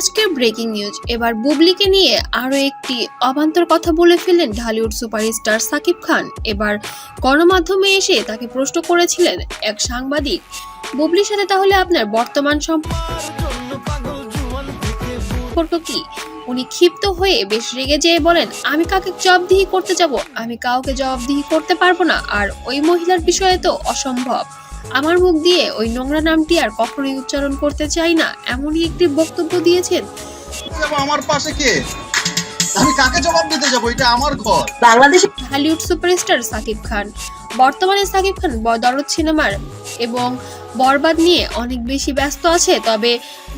আজকের breaking news. এবার বুবলিকে নিয়ে আরও একটি অবান্তর কথা বলে ফেললেন ঢালিউড সুপারস্টার সাকিব খান। এবার গণমাধ্যমে এসে তাকে প্রশ্ন করেছিলেন এক সাংবাদিক, বুবলির সাথে তাহলে আপনার বর্তমান সম্পর্ক কি? উনি ক্ষিপ্ত হয়ে বেশ রেগে যেয়ে বলেন, আমি কাকে জবাবদিহি করতে যাব? আমি কাউকে জবাবদিহি করতে পারব না। আর ওই মহিলার বিষয়ে তো অসম্ভব। আমার মুখ দিয়ে ওই নোংরা নামটি আর কখনোই উচ্চারণ করতে চাই না এমনই একটি বক্তব্য দিয়েছেন। আমার পাশে কে? আমি কাকে জবাব দিতে যাব? এটা আমার ঘর। বাংলাদেশে ঢালিউড সুপারস্টার সাকিব খান। বর্তমানে সাকিব খান দরদ সিনেমার এবং বরবাদ নিয়ে অনেক বেশি ব্যস্ত আছে তবে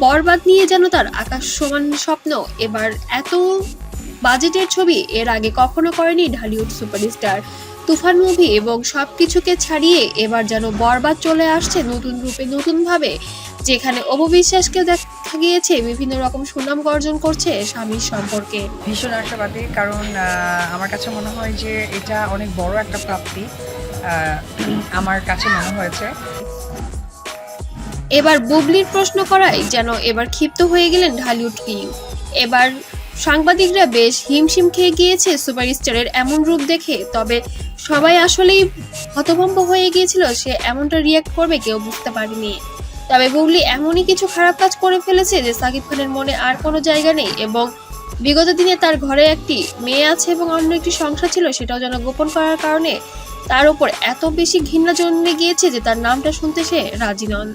বরবাদ নিয়ে যেন তার আকাশ সমান স্বপ্ন এবার এত বাজেটের ছবি এর আগে কখনো করেনি ঢালিউড সুপারস্টার। তুফান মুভি এবং সব কিছুকে ছাড়িয়ে এবার যেন বরবাদ চলে আসছে নতুন রূপে নতুনভাবে যেখানে অপবিশ্বাসকে দেখা গিয়েছে বিভিন্ন রকম সুনাম অর্জন করছে স্বামীর সম্পর্কে। ভীষণ আশাবাদী কারণ আমার কাছে মনে হয় যে এটা অনেক বড় একটা প্রাপ্তি আমার কাছে মনে হয়েছে। এবার বুবলির প্রশ্ন করায় যেন এবার ক্ষিপ্ত হয়ে গেলেন ঢালিউড কিং এবার সাংবাদিকরা বেশ হিমশিম খেয়ে গিয়েছে সুপারস্টারের এমন রূপ দেখে, তবে সবাই আসলেই হতভম্ব হয়ে গিয়েছিল সে এমনটা রিয়াক্ট করবে কেউ বুঝতে পারেনি। তবে বুবলি এমনই কিছু খারাপ কাজ করে ফেলেছে যে সাকিব খানের মনে আর কোনো জায়গা নেই এবং বিগত দিনে তার ঘরে একটি মেয়ে আছে এবং অন্য একটি সংসার ছিল, সেটাও যেন গোপন করার কারণে তার উপর এত বেশি ঘৃণা জন্মে গিয়েছে যে তার নামটা শুনতে সে রাজি নন।